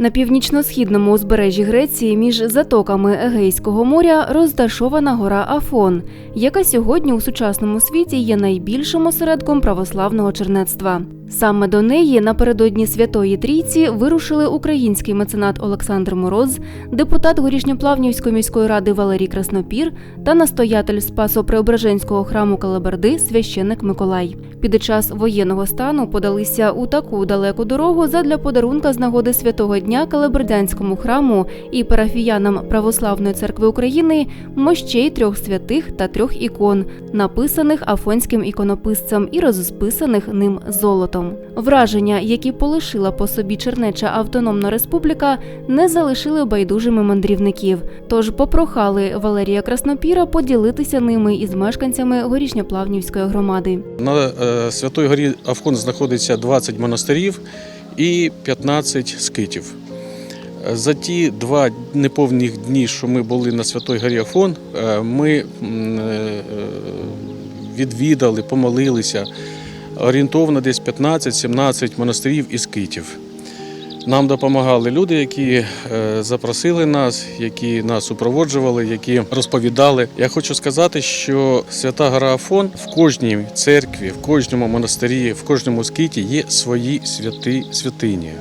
На північно-східному узбережжі Греції між затоками Егейського моря розташована гора Афон, яка сьогодні у сучасному світі є найбільшим осередком православного чернецтва. Саме до неї напередодні Святої Трійці вирушили український меценат Олександр Мороз, депутат Горішньоплавнівської міської ради Валерій Краснопір та настоятель Спасо-Преображенського храму Калабарди священик Миколай. Під час воєнного стану подалися у таку далеку дорогу задля подарунка з нагоди святого дня Калабердянському храму і парафіянам Православної церкви України мощей трьох святих та трьох ікон, написаних афонським іконописцем і розписаних ним золотом. Враження, які полишила по собі Чернеча Автономна Республіка, не залишили байдужими мандрівників. Тож попрохали Валерія Краснопіра поділитися ними із мешканцями горішньоплавнівської громади. На е, Святої горі Афон знаходиться 20 монастирів і 15 скитів. За ті два неповних дні, що ми були на Святої горі Афон, е, ми е, відвідали, помолилися орієнтовно десь 15-17 монастирів і скитів. Нам допомагали люди, які е, запросили нас, які нас супроводжували, які розповідали. Я хочу сказати, що свята гора Афон в кожній церкві, в кожному монастирі, в кожному скиті є свої святи святині.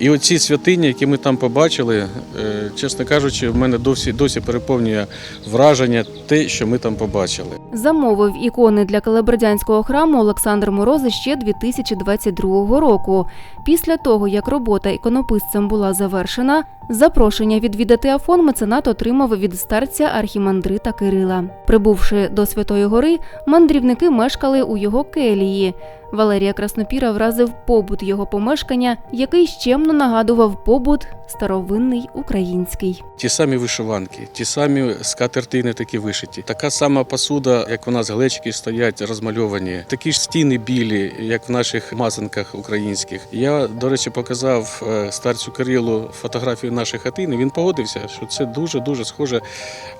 І оці святині, які ми там побачили, е, чесно кажучи, в мене досі досі переповнює враження те, що ми там побачили. Замовив ікони для Калабердянського храму Олександр Мороз ще 2022 року. Після того, як робота іконописцем була завершена, запрошення відвідати Афон меценат отримав від старця архімандрита Кирила. Прибувши до Святої Гори, мандрівники мешкали у його келії. Валерія Краснопіра вразив побут його помешкання, який щемно нагадував побут старовинний український. Ті самі вишиванки, ті самі скатертини такі вишиті. Така сама посуда, як у нас глечики стоять розмальовані. Такі ж стіни білі, як в наших мазанках українських. Я, до речі, показав е, старцю Кирилу фотографію нашої хатини. Він погодився, що це дуже дуже схоже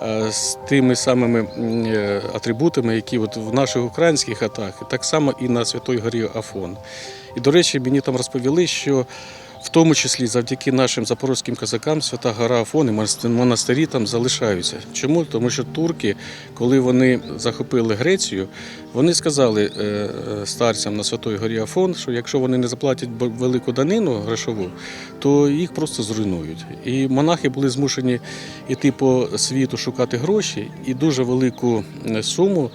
е, з тими самими е, атрибутами, які от в наших українських хатах, так само і на Святой горі Афон. І, до речі, мені там розповіли, що в тому числі завдяки нашим запорозьким козакам Свята Гора Афон і монас- монастирі там залишаються. Чому? Тому що турки, коли вони захопили Грецію, вони сказали е, е, старцям на Святої Горі Афон, що якщо вони не заплатять велику данину грошову, то їх просто зруйнують. І монахи були змушені йти по світу шукати гроші і дуже велику е, суму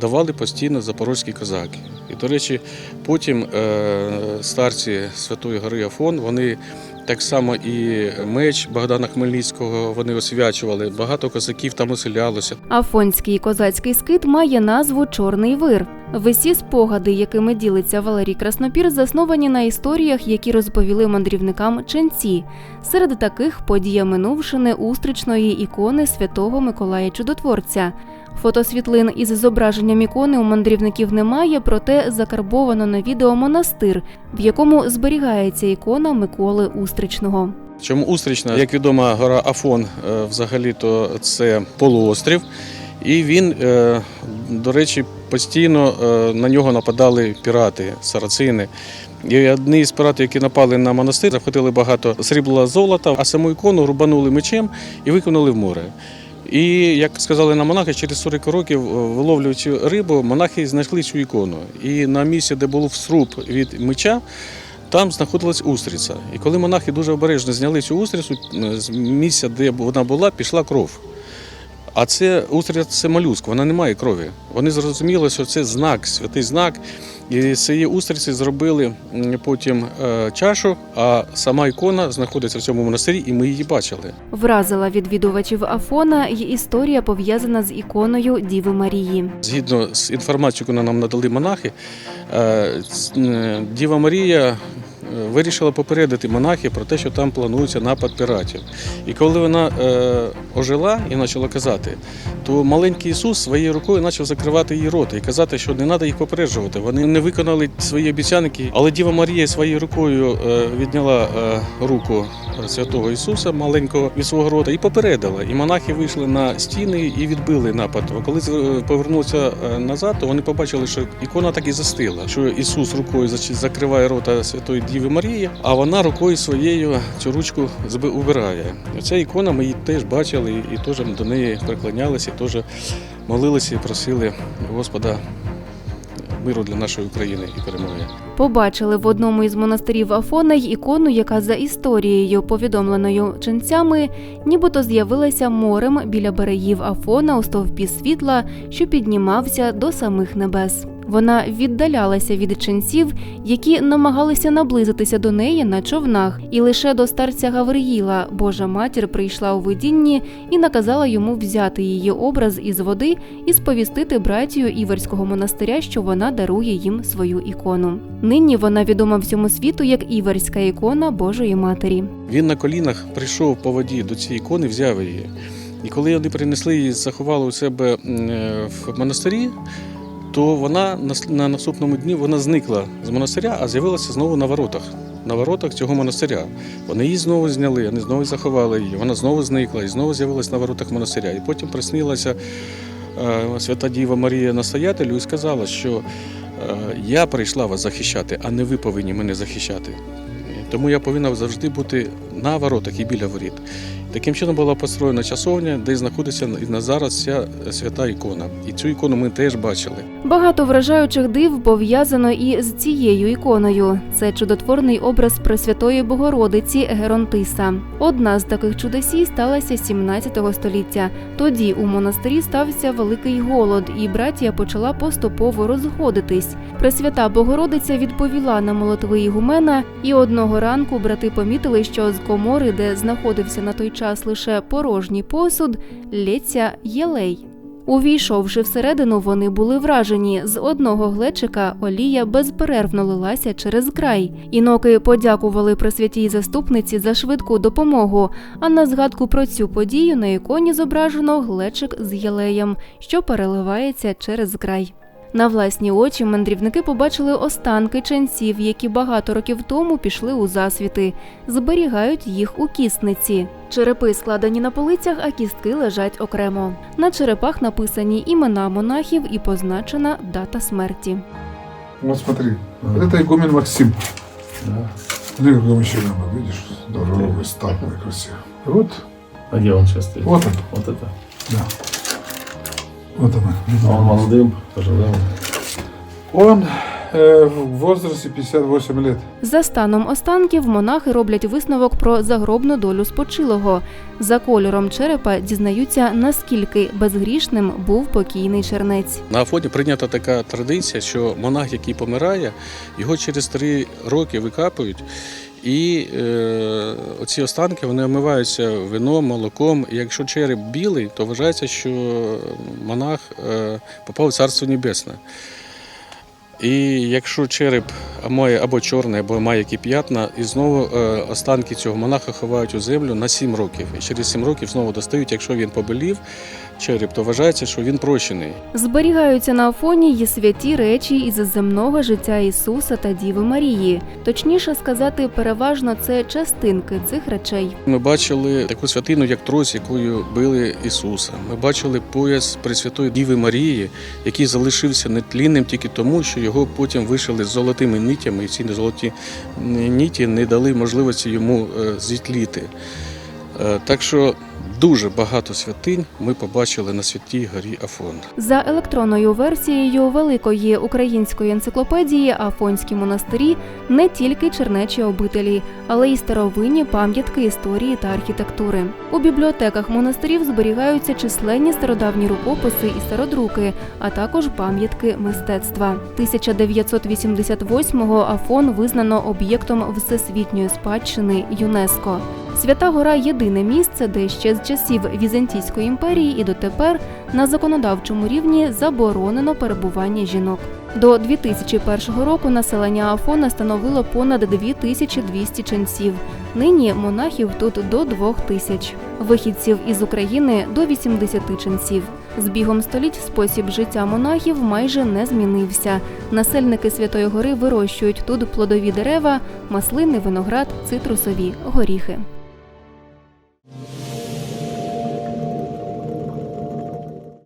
давали постійно запорозькі козаки. І, до речі, потім е, старці Святої Гори Афон, вони так само і меч Богдана Хмельницького вони освячували. Багато козаків там оселялося. Афонський козацький скит має назву Чорний вир. Весі спогади, якими ділиться Валерій Краснопір, засновані на історіях, які розповіли мандрівникам ченці. Серед таких подія минувшини устричної ікони святого Миколая Чудотворця. Фотосвітлин із зображенням ікони у мандрівників немає, проте закарбовано на відео монастир, в якому зберігається ікона Миколи Устричного. Чому Устрічна, як відомо, гора Афон е, взагалі-то це полуострів, і він, е, до речі, постійно е, на нього нападали пірати, сарацини. І одні з піратів, які напали на монастир, захватили багато срібла золота, а саму ікону рубанули мечем і викинули в море. І як сказали нам монахи, через 40 років е, виловлюючи рибу, монахи знайшли цю ікону. І на місці, де був сруб від меча, там знаходилась устриця. І коли монахи дуже обережно зняли цю устрицю, е, з місця, де вона була, пішла кров. А це устриця це молюск, вона не має крові. Вони зрозуміли, що це знак, святий знак. І з цієї устриці зробили потім е, чашу, а сама ікона знаходиться в цьому монастирі, і ми її бачили. Вразила відвідувачів Афона й історія пов'язана з іконою Діви Марії. Згідно з інформацією, яку нам надали монахи, е, Діва Марія вирішила попередити монахів про те, що там планується напад піратів. І коли вона е, ожила і почала казати, то маленький Ісус своєю рукою почав закривати її рота і казати, що не треба їх попереджувати. Вони не виконали свої обіцянки, але Діва Марія своєю рукою е, відняла е, руку святого Ісуса маленького від свого рота і попередила. І монахи вийшли на стіни і відбили напад. А Коли е, повернулися е, назад, то вони побачили, що ікона так і застила, що Ісус рукою закриває рота святої Діви Діви Марії, а вона рукою своєю цю ручку убирає. Ця ікона ми її теж бачили і теж до неї приклонялися, теж молилися і просили Господа миру для нашої України і перемоги. Побачили в одному із монастирів Афона й ікону, яка за історією, повідомленою ченцями, нібито з'явилася морем біля берегів Афона у стовпі світла, що піднімався до самих небес. Вона віддалялася від ченців, які намагалися наблизитися до неї на човнах, і лише до старця Гавриїла Божа матір прийшла у видінні і наказала йому взяти її образ із води і сповістити братію Іверського монастиря, що вона дарує їм свою ікону. Нині вона відома всьому світу як Іверська ікона Божої Матері. Він на колінах прийшов по воді до цієї ікони, взяв її. І коли вони принесли її, заховали у себе е, в монастирі, то вона на наступному дні вона зникла з монастиря, а з'явилася знову на воротах. На воротах цього монастиря. Вони її знову зняли, вони знову заховали її. Вона знову зникла і знову з'явилася на воротах монастиря. І потім приснилася е, свята Діва Марія настоятелю і сказала, що е, я прийшла вас захищати, а не ви повинні мене захищати. Тому я повинна завжди бути на воротах і біля воріт. Таким чином була построєна часовня, де знаходиться і на зараз ця свята ікона. І цю ікону ми теж бачили. Багато вражаючих див пов'язано і з цією іконою. Це чудотворний образ Пресвятої Богородиці Геронтиса. Одна з таких чудесій сталася 17 століття. Тоді у монастирі стався великий голод, і братія почала поступово розходитись. Пресвята Богородиця відповіла на молитви Ігумена, і одного ранку брати помітили, що з комори, де знаходився на той час лише порожній посуд, лється єлей. Увійшовши всередину, вони були вражені. З одного глечика олія безперервно лилася через край. Іноки подякували пресвятій заступниці за швидку допомогу. А на згадку про цю подію на іконі зображено глечик з єлеєм, що переливається через край. На власні очі мандрівники побачили останки ченців, які багато років тому пішли у засвіти. Зберігають їх у кісниці. Черепи складені на полицях, а кістки лежать окремо. На черепах написані імена монахів і позначена дата смерті. Вот смотри, вот это игумен Максим. Да. Смотри, какой мужчина был, видишь? Здоровый, статный, красивый. И Вот, А где он сейчас стоит? вот он, Вот это. да. Вот она. А он молодым, пожилым. Он э, в возрасте 58 лет. За станом останків монахи роблять висновок про загробну долю спочилого. За кольором черепа дізнаються, наскільки безгрішним був покійний чернець. На Афоні прийнята така традиція, що монах, який помирає, його через три роки викапують. і е, оці останки вони омиваються вином, молоком. І якщо череп білий, то вважається, що монах е, попав в царство небесне. І якщо череп має або чорний, або має які п'ятна, і знову е, останки цього монаха ховають у землю на 7 років. І через 7 років знову достають. Якщо він побелів череп, то вважається, що він прощений. Зберігаються на Афоні й святі речі із земного життя Ісуса та Діви Марії. Точніше сказати, переважно це частинки цих речей. Ми бачили таку святину, як трос, якою били Ісуса. Ми бачили пояс Пресвятої Діви Марії, який залишився нетлінним тільки тому, що його потім вишили з золотими нитями, і ці золоті ніті не дали можливості йому е, зітліти. Е, Так що дуже багато святинь ми побачили на святій горі Афон. За електронною версією великої української енциклопедії Афонські монастирі не тільки чернечі обителі, але й старовинні пам'ятки історії та архітектури. У бібліотеках монастирів зберігаються численні стародавні рукописи і стародруки, а також пам'ятки мистецтва. 1988-го Афон визнано об'єктом всесвітньої спадщини ЮНЕСКО. Свята Гора єдине місце, де ще з часів Візантійської імперії і дотепер на законодавчому рівні заборонено перебування жінок. До 2001 року населення Афона становило понад 2200 ченців. Нині монахів тут до 2000. Вихідців із України до 80 ченців. З бігом століть спосіб життя монахів майже не змінився. Насельники Святої Гори вирощують тут плодові дерева, маслини, виноград, цитрусові, горіхи.